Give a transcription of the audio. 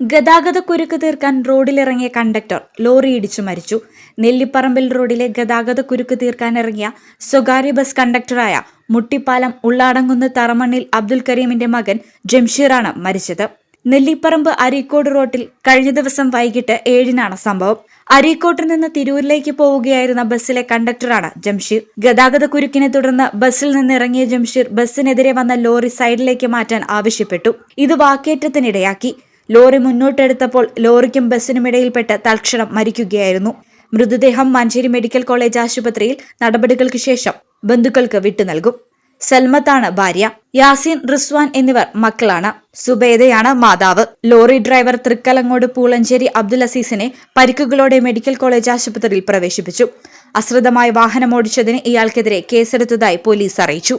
ഗതാഗത കുരുക്ക് തീർക്കാൻ റോഡിലിറങ്ങിയ കണ്ടക്ടർ ലോറി ഇടിച്ചു മരിച്ചു. നെല്ലിപ്പറമ്പിൽ റോഡിലെ ഗതാഗത കുരുക്ക് തീർക്കാനിറങ്ങിയ സ്വകാര്യ ബസ് കണ്ടക്ടറായ മുട്ടിപ്പാലം ഉള്ളാടങ്കുന്ന് തറമണ്ണിൽ അബ്ദുൽ കരീമിന്റെ മകൻ ജംഷീറാണ് മരിച്ചത്. നെല്ലിപ്പറമ്പ് അരീക്കോട് റോട്ടിൽ കഴിഞ്ഞ ദിവസം വൈകിട്ട് ഏഴിനാണ് സംഭവം. അരീക്കോട്ടിൽ നിന്ന് തിരൂരിലേക്ക് പോവുകയായിരുന്ന ബസ്സിലെ കണ്ടക്ടറാണ് ജംഷീർ. ഗതാഗത കുരുക്കിനെ തുടർന്ന് ബസ്സിൽ നിന്ന് ഇറങ്ങിയ ജംഷീർ ബസ്സിനെതിരെ വന്ന ലോറി സൈഡിലേക്ക് മാറ്റാൻ ആവശ്യപ്പെട്ടു. ഇത് വാക്കേറ്റത്തിനിടയാക്കി. ലോറി മുന്നോട്ടെടുത്തപ്പോൾ ലോറിക്കും ബസ്സിനുമിടയിൽപ്പെട്ട് തൽക്ഷണം മരിക്കുകയായിരുന്നു. മൃതദേഹം മഞ്ചേരി മെഡിക്കൽ കോളേജ് ആശുപത്രിയിൽ നടപടികൾക്ക് ശേഷം ബന്ധുക്കൾക്ക് വിട്ടു നൽകും. സൽമത്താണ് ഭാര്യ. യാസീൻ റിസ്വാൻ എന്നിവർ മക്കളാണ്. സുബേദയാണ് മാതാവ്. ലോറി ഡ്രൈവർ തൃക്കലങ്ങോട് പൂളഞ്ചേരി അബ്ദുൽ അസീസിനെ പരിക്കുകളോടെ മെഡിക്കൽ കോളേജ് ആശുപത്രിയിൽ പ്രവേശിപ്പിച്ചു. അശ്രദ്ധമായി വാഹനമോടിച്ചതിന് ഇയാൾക്കെതിരെ കേസെടുത്തതായി പോലീസ് അറിയിച്ചു.